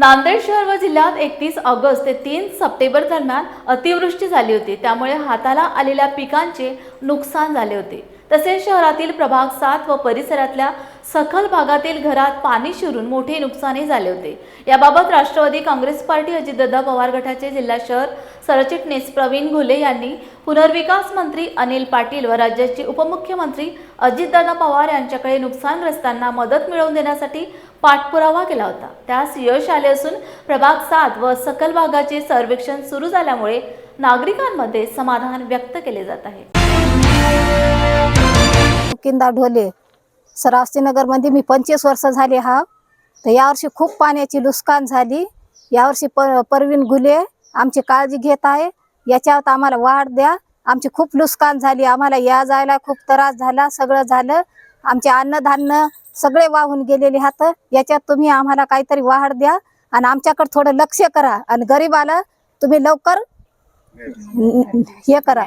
नांदेड शहर व जिल्ह्यात एकतीस ऑगस्ट ते तीन सप्टेंबर दरम्यान अतिवृष्टी झाली होती. त्यामुळे हाताला आलेल्या पिकांचे नुकसान झाले होते. तसेच शहरातील प्रभाग सात व परिसरातल्या सखल भागातील घरात पाणी शिरून मोठे नुकसानही झाले होते. याबाबत राष्ट्रवादी काँग्रेस पार्टी अजितदादा पवार गटाचे जिल्हा शहर सरचिटणीस प्रवीण घुले यांनी पुनर्विकास मंत्री अनिल पाटील व राज्याचे उपमुख्यमंत्री अजितदादा पवार यांच्याकडे नुकसानग्रस्तांना मदत मिळवून देण्यासाठी पाठपुरावा केला होता. त्यास यश आले असून प्रभाग सात व सकल भागाचे सर्वेक्षण सुरू झाल्यामुळे नागरिकांमध्ये समाधान व्यक्त केले जात आहे. किंदा ढोले सरावसीनगरमध्ये मी पंचवीस वर्ष झाले हा. तर यावर्षी खूप पाण्याची नुकसान झाली. यावर्षी प परवीन गुले आमची काळजी घेत आहे. याच्यावर आम्हाला वाढ द्या. आमची खूप नुकसान झाली. आम्हाला या जायला खूप त्रास झाला. सगळं झालं. आमचे अन्नधान्य सगळे वाहून गेलेले हात. याच्यात तुम्ही आम्हाला काहीतरी वाढ द्या आणि आमच्याकडे थोडं लक्ष करा. आणि गरीबाला तुम्ही लवकर हे करा.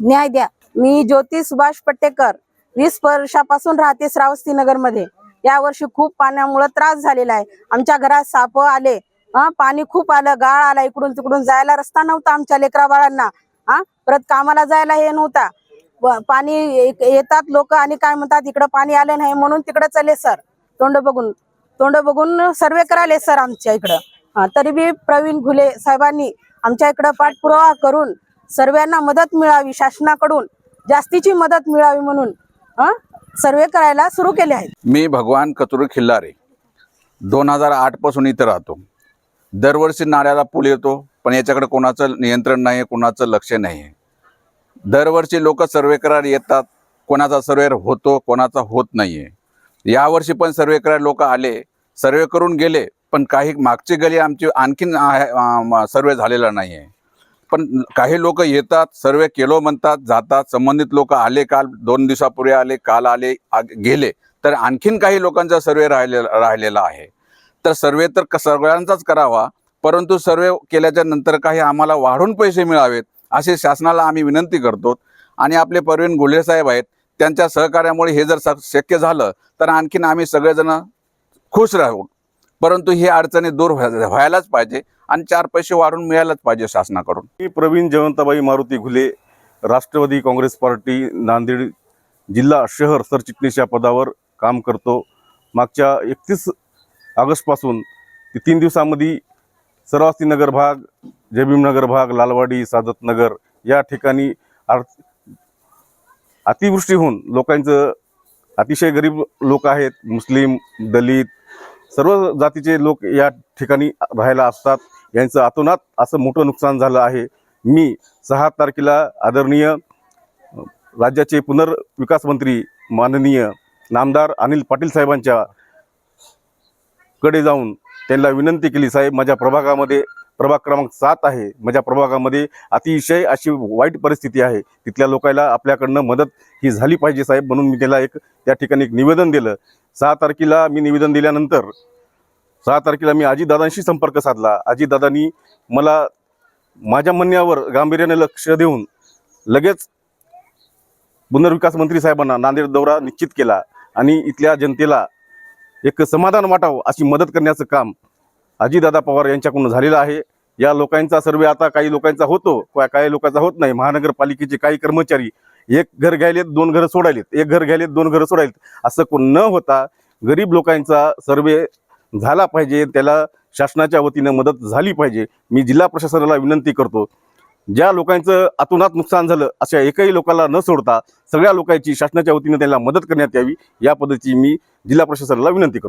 न्याय द्या. मी ज्योती सुभाष पट्टेकर वीस वर्षापासून राहते श्रावस्ती नगरमध्ये या वर्षी खूप पाण्यामुळे त्रास झालेला आहे. आमच्या घरात साप आले. हा पाणी खूप आलं. गाळ आला इकडून तिकडून. जायला रस्ता नव्हता आमच्या लेकरा बाळांना. हा परत कामाला जायला हे नव्हता. पाणी येतात लोक आणि काय म्हणतात इकडं पाणी आलं नाही म्हणून तिकडे चले सर. तोंड बघून. तोंड बघून सर्वे करायले सर आमच्या इकडं. हा, तरी बी प्रवीण घुले साहेबांनी आमच्या इकडं पाठपुरावा करून सर्वांना मदत मिळावी शासनाकडून. जास्तीची मदत मिळावी म्हणून. सर्वे करायला सुरू केले आहेत. मी भगवान कचुरू खिल्लारे. दोन हजार आठपासून इथं राहतो. दरवर्षी नाल्याला पूल येतो पण याच्याकडे कोणाचं नियंत्रण नाही आहे कोणाचं लक्ष नाही आहे दरवर्षी लोक सर्वे करायला येतात कोणाचा सर्वे होतो कोणाचा होत नाही आहे यावर्षी पण सर्वे करायला लोक आले सर्वे करून गेले पण काही मागची गली आमची आणखीन सर्वे झालेला नाही आहे पण काही लोक येतात सर्वे केलो म्हणतात जातात संबंधित लोक आले काल दोन दिवसापूर्वी आले काल आले गेले. तर आणखीन काही लोकांचा सर्वे राहिले राहिलेला आहे. तर सर्वे तर क- सगळ्यांचाच करावा परंतु सर्वे केल्याच्यानंतर काही आम्हाला वाढून पैसे मिळावेत असे शासनाला आम्ही विनंती करतो. आणि आपले परवीन गुल्हे साहेब आहेत त्यांच्या सहकार्यामुळे हे जर स- शक्य झालं तर आणखीन आम्ही सगळेजण खुश राहू. परंतु ही अडचणी दूर व्हायलाच पाहिजे आणि चार पैसे वाढून मिळायलाच पाहिजे शासनाकडून. मी प्रवीण जयवंताबाई मारुती घुले राष्ट्रवादी काँग्रेस पार्टी नांदेड जिल्हा शहर सरचिटणीस या पदावर काम करतो. मागच्या एकतीस ऑगस्टपासून ते तीन दिवसामध्ये सरावस्ती नगर भाग जयभीमनगर भाग लालवाडी सादतनगर या ठिकाणी आर अतिवृष्टी होऊन लोकांचं अतिशय गरीब लोक आहेत. मुस्लिम दलित सर्व जातीचे लोक या ठिकाणी राहायला असतात. यांचं अतोनात असं मोठं नुकसान झालं आहे. मी सहा तारखेला आदरणीय राज्याचे पुनर्विकास मंत्री माननीय नामदार अनिल पाटील साहेबांच्या कडे जाऊन त्यांना विनंती केली साहेब माझ्या प्रभागामध्ये प्रभाग क्रमांक सात आहे. माझ्या प्रभागामध्ये अतिशय अशी वाईट परिस्थिती आहे. तिथल्या लोकांना आपल्याकडनं मदत ही झाली पाहिजे साहेब म्हणून मी त्याला एक त्या ठिकाणी एक निवेदन दिलं. सहा तारखेला मी निवेदन दिल्यानंतर सहा तारखेला मी आजीदादांशी संपर्क साधला. आजीदादांनी मला माझ्या म्हणण्यावर गांभीर्याने लक्ष देऊन लगेच पुनर्विकास मंत्री साहेबांना नांदेड दौरा निश्चित केला आणि इथल्या जनतेला एक समाधान वाटावं अशी मदत करण्याचं काम अजितदादा पवार यांच्याकडून झालेलं आहे. या लोकांचा सर्वे आता काही लोकांचा होतो किंवा काही लोकांचा होत नाही. महानगरपालिकेचे काही कर्मचारी एक घर घ्यायलेत दोन घरं सोडायलेत एक घर घ्यायलेत दोन घरं सोडायलेत असं कोण न होता गरीब लोकांचा सर्वे झाला पाहिजे. त्याला शासनाच्या वतीनं मदत झाली पाहिजे. मी जिल्हा प्रशासनाला विनंती करतो. ज्या लोकांचं अतोनात नुकसान झालं अशा एकही लोकांना न सोडता सगळ्या लोकांची शासनाच्या वतीनं त्यांना मदत करण्यात यावी. या पद्धतीची मी जिल्हा प्रशासनाला विनंती करतो.